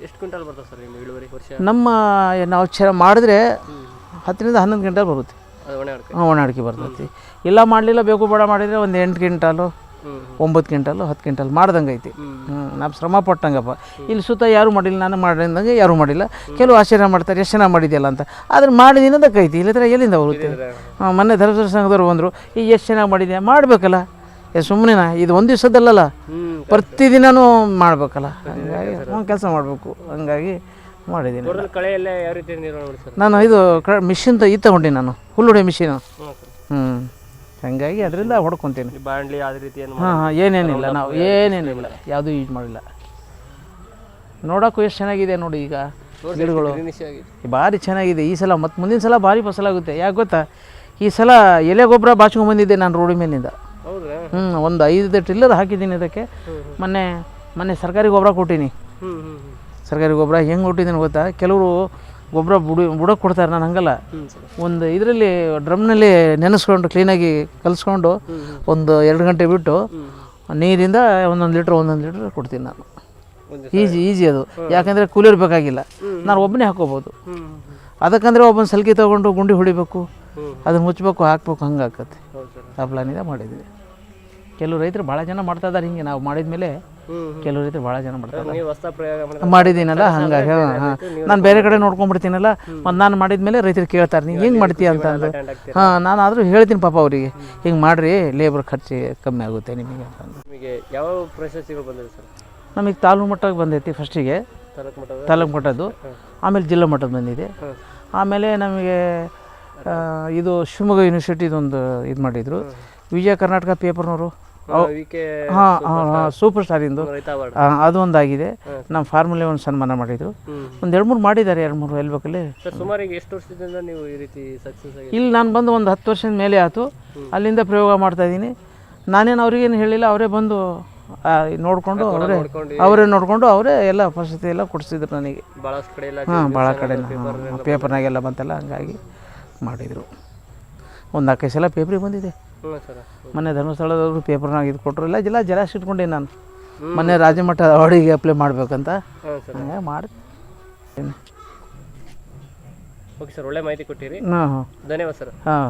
ಬರ್ತದೆ ಸರ್ ನಿಮ್ಮ ಇಳುವರಿ ವರ್ಷ? ನಮ್ಮ ನಾವು ಚರ ಮಾಡಿದ್ರೆ ಹತ್ತರಿಂದ ಹನ್ನೊಂದು ಕ್ವಿಂಟಲ್ ಬರುತ್ತೆ. ಅದು ಒಣ ಅಡಿಕೆ. ಒಣ ಅಡಿಕೆ ಬರ್ತೈತಿ. ಇಲ್ಲ ಮಾಡಲಿಲ್ಲ ಬೇಕು ಬೇಡ ಮಾಡಿದರೆ ಒಂದು ಎಂಟು ಕ್ವಿಂಟಾಲು ಒಂಬತ್ತು ಕ್ವಿಂಟಲು ಹತ್ತು ಕ್ವಿಂಟಲ್ ಮಾಡ್ದಂಗೆ ಐತಿ ಹ್ಞೂ ನಾವು ಶ್ರಮ ಪಟ್ಟಂಗಪ್ಪ. ಇಲ್ಲಿ ಸುತ್ತ ಯಾರೂ ಮಾಡಿಲ್ಲ ನಾನು ಮಾಡಿದಂಗೆ ಯಾರೂ ಮಾಡಿಲ್ಲ. ಕೆಲವು ಆಶ್ಚರ್ಯ ಮಾಡ್ತಾರೆ ಎಷ್ಟು ಚೆನ್ನಾಗಿ ಮಾಡಿದೆಯಲ್ಲ ಅಂತ. ಆದ್ರೆ ಕೈತಿ ಐತಿ ಇಲ್ಲದ್ರೆ ಎಲ್ಲಿಂದ ಬರುತ್ತೆ. ಹಾಂ ಮೊನ್ನೆ ಧರ್ಮಸ್ಥಳ ಸಂಘದವ್ರು ಬಂದರು ಈ ಎಷ್ಟು ಚೆನ್ನಾಗಿ ಮಾಡಿದೆ ಮಾಡಬೇಕಲ್ಲ. ಏ ಸುಮ್ಮನೆನಾ ಇದು ಒಂದು ದಿವಸದಲ್ಲಲ್ಲ ಹ್ಞೂ ಪ್ರತಿದಿನನೂ ಮಾಡಬೇಕಲ್ಲ. ಹಂಗಾಗಿ ಒಂದು ಕೆಲಸ ಮಾಡಬೇಕು. ಹಂಗಾಗಿ ಮಾಡಿದ್ದೀನಿ. ತೋಟದಲ್ಲಿ ಕಳೆ ಎಲ್ಲ ಯಾವ ರೀತಿ ನಿರ್ವಹಣೆ ನಾನು ಇದು ಕ ಮಿಷಿನ್ ತ ಇದು ತಗೊಂಡಿನಿ ನಾನು. ಹುಲ್ಲುಡೆ ಮಿಷಿನು ಹ್ಞೂ ಹಂಗಾಗಿ ಅದರಿಂದ ಹೊಡ್ಕೊತೀನಿ. ಬಾಂಡ್ಲಿ ಅದೇ ರೀತಿ ಏನು ಹಾಂ ಹಾಂ ಏನೇನಿಲ್ಲ ನಾವು ಏನೇನಿಲ್ಲ. ಯಾವುದೂ ಯೂಸ್ ಮಾಡಿಲ್ಲ. ನೋಡೋಕ್ಕೂ ಎಷ್ಟು ಚೆನ್ನಾಗಿದೆ ನೋಡಿ ಈಗ ಗಿಡಗಳು. ಭಾರಿ ಚೆನ್ನಾಗಿದೆ. ಈ ಸಲ ಮತ್ತು ಮುಂದಿನ ಸಲ ಭಾರಿ ಫಸಲಾಗುತ್ತೆ. ಯಾಕೆ ಗೊತ್ತಾ? ಈ ಸಲ ಎಲೆ ಗೊಬ್ಬರ ಬಾಚ್ಕೊಂಡ್ಬಂದಿದ್ದೆ ನಾನು ರೋಡಿ ಮೇಲಿಂದ. ಹ್ಞೂ ಒಂದು ಐದು ಟಿಲ್ಲರ್ ಹಾಕಿದ್ದೀನಿ ಅದಕ್ಕೆ ಮೊನ್ನೆ ಮೊನ್ನೆ ಸರ್ಕಾರಿ ಗೊಬ್ಬರ ಕೊಟ್ಟೀನಿ. ಸರ್ಕಾರಿ ಗೊಬ್ಬರ ಹೆಂಗೆ ಕೊಟ್ಟಿದ್ದೀನಿ ಗೊತ್ತಾ? ಕೆಲವರು ಗೊಬ್ಬರ ಬುಡಿ ಬುಡಕ್ಕೆ ಕೊಡ್ತಾರೆ ನಾನು ಹಂಗಲ್ಲ. ಒಂದು ಇದರಲ್ಲಿ ಡ್ರಮ್ನಲ್ಲಿ ನೆನೆಸ್ಕೊಂಡು ಕ್ಲೀನಾಗಿ ಕಲಿಸ್ಕೊಂಡು ಒಂದು ಎರಡು ಗಂಟೆ ಬಿಟ್ಟು ನೀರಿಂದ ಒಂದೊಂದು ಲೀಟ್ರ್ ಒಂದೊಂದು ಲೀಟ್ರ್ ಕೊಡ್ತೀನಿ ನಾನು. ಈಜಿ ಈಜಿ ಅದು. ಯಾಕಂದರೆ ಕೂಲಿಯರ್ ಬೇಕಾಗಿಲ್ಲ ನಾನು ಒಬ್ಬನೇ ಹಾಕೋಬೋದು. ಅದಕ್ಕಂದರೆ ಒಬ್ಬನ ಸಲ್ಕಿ ತೊಗೊಂಡು ಗುಂಡಿ ಹೊಡಿಬೇಕು. ಅದನ್ನು ಮುಚ್ಚಬೇಕು ಹಾಕ್ಬೇಕು ಹಂಗೆ ಆಕತ್ತೆ ಆ ಪ್ಲಾನಿಂದ ಮಾಡಿದ್ವಿ ಕೆಲವು ರೈತರು ಭಾಳ ಜನ ಮಾಡ್ತಾ ಇದ್ದಾರೆ ಹಿಂಗೆ ನಾವು ಮಾಡಿದ ಮೇಲೆ ಕೆಲವು ರೈತರು ಭಾಳ ಜನ ಮಾಡ್ತಾರೆ ನೀವು ಹೊಸ ಪ್ರಯೋಗ ಮಾಡಿದ್ದೀನಲ್ಲ ಹಂಗಾಗಿ ಹಾಂ ನಾನು ಬೇರೆ ಕಡೆ ನೋಡ್ಕೊಂಡ್ಬಿಡ್ತೀನಲ್ಲ ಮತ್ತು ನಾನು ಮಾಡಿದ ಮೇಲೆ ರೈತರು ಕೇಳ್ತಾರೆ ನೀವು ಹೆಂಗೆ ಮಾಡ್ತೀಯ ಅಂತ ಅಂದು. ಅಟೆಂಡ್ ಆಗ್ತೀರಾ ಹಾಂ ನಾನು ಆದರೂ ಹೇಳ್ತೀನಿ ಪಾಪ ಅವರಿಗೆ ಹಿಂಗೆ ಮಾಡಿರಿ ಲೇಬರ್ ಖರ್ಚು ಕಮ್ಮಿ ಆಗುತ್ತೆ ನಿಮಗೆ ಅಂತಂದು ನಿಮಗೆ ಯಾವ ಪ್ರಶಸ್ತಿಗಳು ಬಂದಿದೆ ಸರ್? ನಮಗೆ ತಾಲೂಕು ಮಟ್ಟಕ್ಕೆ ಬಂದೈತಿ ಫಸ್ಟಿಗೆ ತಾಲೂಕು ಮಟ್ಟದ? ತಾಲೂಕು ಮಟ್ಟದ್ದು. ಆಮೇಲೆ ಜಿಲ್ಲಾ ಮಟ್ಟದ್ದು ಬಂದಿದೆ. ಹಾಂ. ಆಮೇಲೆ ನಮಗೆ ಆ, ಇದು ಶಿವಮೊಗ್ಗ ಯೂನಿವರ್ಸಿಟಿದೊಂದು ಇದು ಮಾಡಿದರು. ವಿಜಯ ಕರ್ನಾಟಕ ಪೇಪರ್ನವರು ಹಾಂ ಹಾಂ ಸೂಪರ್ ಸ್ಟಾರಿಂದು ಅದು ಒಂದಾಗಿದೆ. ಅದೊಂದಾಗಿದೆ ನಮ್ಮ ಫಾರ್ಮುಲೆ ಒಂದು ಸನ್ಮಾನ ಮಾಡಿದ್ರು. ಒಂದ್ ಎರಡು ಮೂರು ಮಾಡಿದ್ದಾರೆ ಎರಡು ಮೂರು ಹೇಳ್ಬೇಕಲ್ಲಿ. ಸರ್ ಸುಮಾರು ಎಷ್ಟು ವರ್ಷದಿಂದ ನೀವು ಈ ರೀತಿ ಸಕ್ಸಸ್ ಆಗಿ ಇಲ್ಲಿ ನಾನು ಬಂದು ಒಂದು ಹತ್ತು ವರ್ಷದ ಮೇಲೆ ಆಯ್ತು. ಅಲ್ಲಿಂದ ಪ್ರಯೋಗ ಮಾಡ್ತಾಯಿದ್ದೀನಿ ನಾನೇನು ಅವ್ರಿಗೇನು ಹೇಳಿಲ್ಲ ಅವರೇ ಬಂದು ನೋಡಿಕೊಂಡು ಅವರೇ ನೋಡ್ಕೊಂಡು ಅವರೇ ನೋಡಿಕೊಂಡು ಅವರೇ ಎಲ್ಲ ಪ್ರಶಸ್ತಿ ಎಲ್ಲ ಕೊಡಿಸಿದ್ರು ನನಗೆ. ಹಾಂ ಭಾಳ ಕಡೆ ಪೇಪರ್ನಾಗೆಲ್ಲ ಬಂತಲ್ಲ ಹಂಗಾಗಿ ಮಾಡಿದರು. ಒಂದು ನಾಲ್ಕೈದು ಸಲ ಪೇಪ್ರಿಗೆ ಬಂದಿದೆ. ಹ್ಞೂ ಸರ್ ಮೊನ್ನೆ ಧರ್ಮಸ್ಥಳದವರು ಪೇಪರ್ನಾಗ ಇದು ಕೊಟ್ಟರು ಇಲ್ಲ ಜಿಲ್ಲಾ ಜಲಾಸ್ ಇಟ್ಕೊಂಡೆ ನಾನು. ಮೊನ್ನೆ ರಾಜ್ಯಮಟ್ಟ ಅವಾರ್ಡಿಗೆ ಅಪ್ಲೈ ಮಾಡ್ಬೇಕಂತ. ಹಾಂ ಸರ್. ಹಂಗಾಗಿ ಮಾಡಿ. ಓಕೆ ಸರ್ ಒಳ್ಳೆ ಮಾಹಿತಿ ಕೊಟ್ಟಿರಿ. ಹಾಂ ಹಾಂ ಧನ್ಯವಾದ ಸರ್. ಹಾಂ.